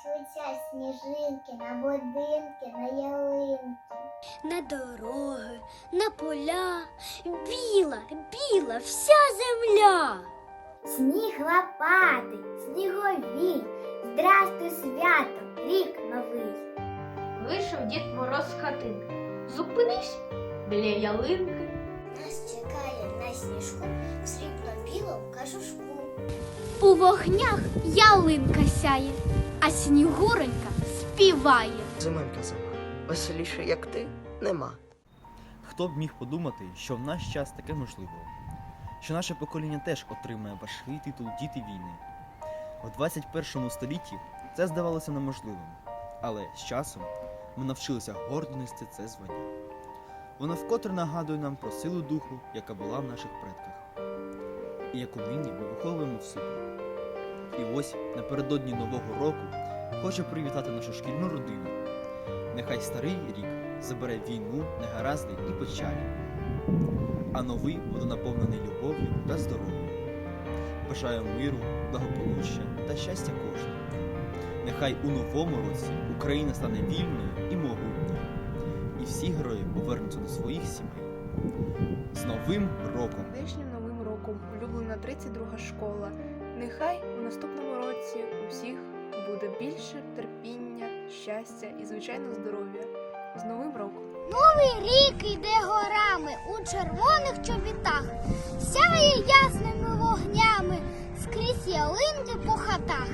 Скачуться сніжинки на будинки, на ялинки. На дороги, на поля, біла, біла вся земля. Сніг лопатий, сніговій, здрастуй свято, рік новий. Вийшов дід Мороз з хатинки. Зупинився біля ялинки. Нас чекає на сніжку в срібно-білому кажушку. У вогнях ялинка сяє, а снігуренька співає. Зименька сама, веселіше, як ти, нема. Хто б міг подумати, що в наш час таке можливо, що наше покоління теж отримає важкий титул Діти війни. У 21 столітті це здавалося неможливим, але з часом ми навчилися гордо нести це звання. Воно вкотре нагадує нам про силу духу, яка була в наших предках, і яку нині ми виховуємо в собі. І ось напередодні Нового року хочу привітати нашу шкільну родину. Нехай старий рік забере війну, негаразди і печалі, а новий буде наповнений любов'ю та здоров'ям. Бажаю миру, благополуччя та щастя кожному. Нехай у новому році Україна стане вільною і могутньою, і всі герої повернуться до своїх сімей. З Новим роком! Роком улюблена 32 школа. Нехай у наступному році у всіх буде більше терпіння, щастя і, звичайно, здоров'я. З Новим роком! Новий рік іде горами у червоних чобітах, сяє ясними вогнями скрізь ялинки по хатах.